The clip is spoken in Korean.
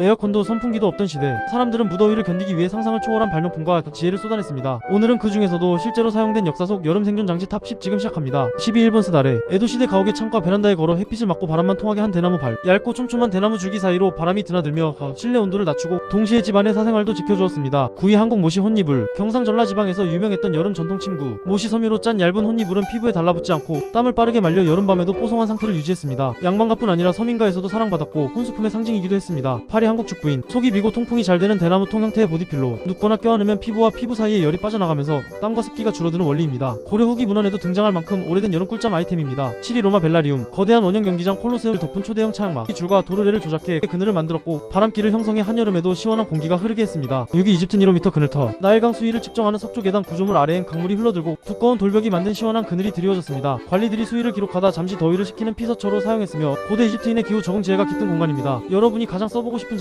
에어컨도 선풍기도 없던 시대 사람들은 무더위를 견디기 위해 상상을 초월한 발명품과 지혜를 쏟아냈습니다. 오늘은 그 중에서도 실제로 사용된 역사 속 여름 생존 장치 탑10 지금 시작합니다. 12일본 스다레 에도 시대 가옥의 창과 베란다에 걸어 햇빛을 맞고 바람만 통하게 한 대나무 발 얇고 촘촘한 대나무 줄기 사이로 바람이 드나들며 어, 실내 온도를 낮추고 동시에 집안의 사생활도 지켜주었습니다. 구이 한국 모시 혼이불 경상 전라 지방에서 유명했던 여름 전통 침구 모시 섬유로 짠 얇은 혼이불은 피부에 달라붙지 않고 땀을 빠르게 말려 여름밤에도 뽀송한 상태를 유지했습니다. 양반가뿐 아니라 서민가에서도 사랑받았고 혼수품의 상징이기도 했습니다. 파리 한국 죽부인 속이 비고 통풍이 잘 되는 대나무 통 형태의 보디필로 눕거나 껴안으면 피부와 피부 사이에 열이 빠져나가면서 땀과 습기가 줄어드는 원리입니다. 고려 후기 문헌에도 등장할 만큼 오래된 여름 꿀잠 아이템입니다. 7위 로마 벨라리움 거대한 원형 경기장 콜로세움을 덮은 초대형 차양막 이 줄과 도르래를 조작해 그늘을 만들었고 바람길을 형성해 한여름에도 시원한 공기가 흐르게 했습니다. 6위 이집트 니로미터 그늘터 나일강 수위를 측정하는 석조 계단 구조물 아래엔 강물이 흘러들고 두꺼운 돌벽이 만든 시원한 그늘이 드리워졌습니다. 관리들이 수위를 기록하다 잠시 더위를 식히는 피서처로 사용했으며 고대 이집트인의 기후 적응 지혜가 깃든 공간입니다. 여러분이 가장 써보고 싶은